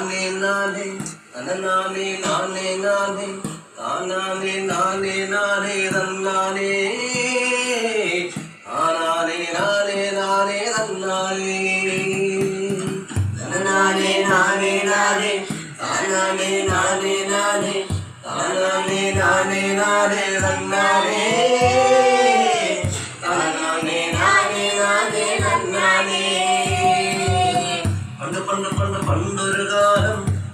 നാനേ നാനേ നനനാനേ നാനേ നാനേ താനാനേ നാനേ നാനേ തന്നാനേ ആനാനേ നാനേ നാനേ നനനാനേ നാനേ നാനേ താനാനേ നാനേ നാനേ താനാനേ നാനേ നാനേ തന്നാനേ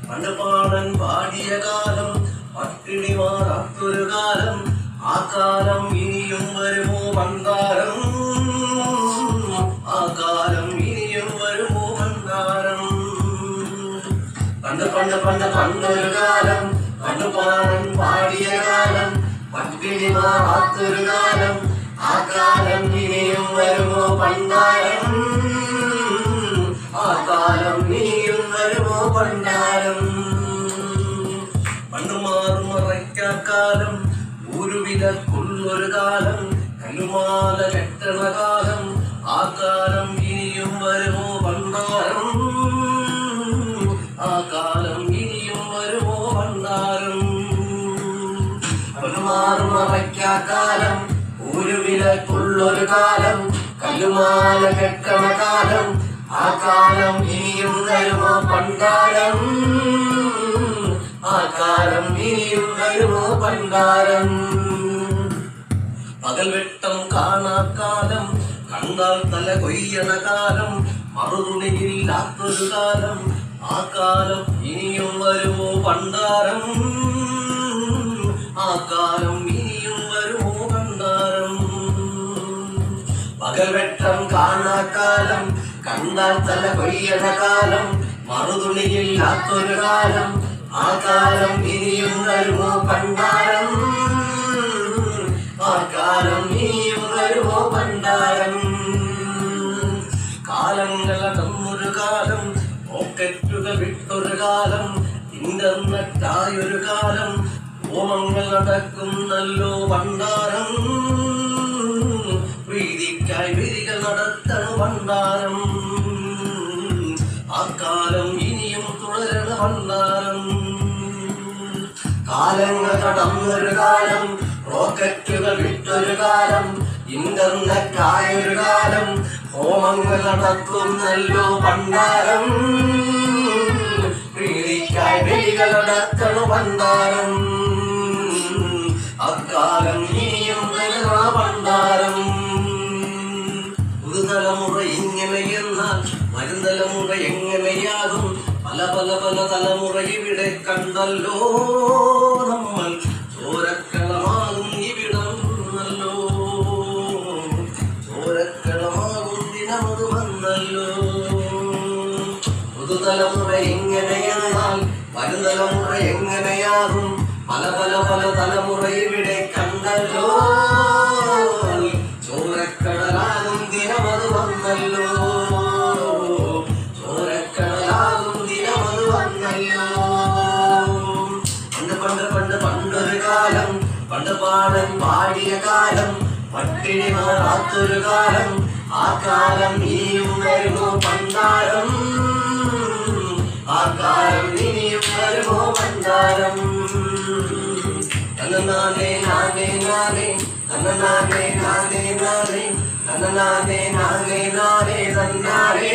കാലം പണ്ട് പാടൻ പാടിയ കാലം പട്ടിണി മാറാത്തൊരു കാലം ആ കാലം ഇനിയും വരുമോ പണ്ടാരം ആ കാലം ഇനിയും വരുമോ പണ്ടാരം പണ്ട് പണ്ട് പണ്ട് പണ്ടൊരു കാലം പണ്ട് പാടൻ പാടിയ കാലം പട്ടിണി മാറാത്തൊരു ഒരു വിലക്കുള്ളൊരു കാലം കല്ലുമാല കെട്ടണ കാലം ആ കാലം ഇനിയും വരുമോ പണ്ടാരം ആ കാലം ഇനിയും വരുമോ പണ്ടാരം പണ്ടുമാറും കാലം ഒരു കാലം കല്ലുമാല കെട്ടണ കാലം ആ കാലം ഇനിയും വരുമോ പണ്ടാരം ആ കാലം ഇനിയും വരുമോ പണ്ടാരം പകൽ വെട്ടം കാണാക്കാലം കണ്ടാൽ തല കൊയ്യണ കാലം മറുതുണിയില്ലാത്തൊരു കാലം ആ കാലം ഇനിയും വരുമോ പണ്ടാരം ആ കാലം ഇനിയും വരുമോ പണ്ടാരം പകൽ വെട്ടം കാണാക്കാലം കണ്ടാൽ തല കൊയ്യണ കാലം മറുതുണിയില്ലാത്തൊരു കാലം ആ കാലം ഇനിയും വരുമോ പണ്ടാരം ആ കാലം ഇനിയും വരുമോ പണ്ടാരം കാലങ്ങൾ അടന്നൊരു കാലം പോക്കറ്റുകൾ വിട്ടൊരു കാലം ഇന്റർനെറ്റായൊരു കാലം ഓമങ്ങൾ നടക്കുന്നല്ലോ പണ്ടാരം പ്രീതിക്കായി വിരികൾ നടത്തണ പണ്ടാരം ആ കാലം ഇനിയും തുടരണ പണ്ടാരം കാലങ്ങൾ നടന്നൊരു കാലം റോക്കറ്റുകൾ വിട്ടൊരു കാലം ഇന്റർനെറ്റ് ആയൊരു കാലം ഹോമങ്ങൾ നടത്തുന്നല്ലോ പണ്ടാരം പ്രീതിക്കായി വെളികൾ നടത്തണു പണ്ടാരം അക്കാലം ഇനിയും വരുന്ന പണ്ടാരം പുതുതലമുറ ഇങ്ങനെയെന്നാൽ വരും എങ്ങനെയാകും പല പല പല തലമുറ ഇവിടെ കണ്ടല്ലോ. ചോരക്കളമാകും ഇവിടം നല്ലോ ചോരക്കളമാകും ദിനമത് വന്നല്ലോ. പുതുതലമുറ എങ്ങനെയായാൽ വരും എങ്ങനെയാകും? പല പല പല തലമുറ ഇവിടെ കണ്ടല്ലോ. ചോരക്കടലാകും ദിനമത് വന്നല്ലോ. ചോരക്കടലാകും ദിനമത് വന്നല്ലോ. പണ്ട് പാടൻ പാടിയ കാലം പട്ടിണി മാറാത്തൊരു കാലം ആ കാലം ഇനിയും വരുമോ പണ്ടാരം? ആ കാലം ഇനിയും വരുമോ പണ്ടാരം? നനനാനേ നാനേ നാനേ നനനാനേ നാനേ നാനേ നനനാനേ നാനേ നാനേ തന്നാനേ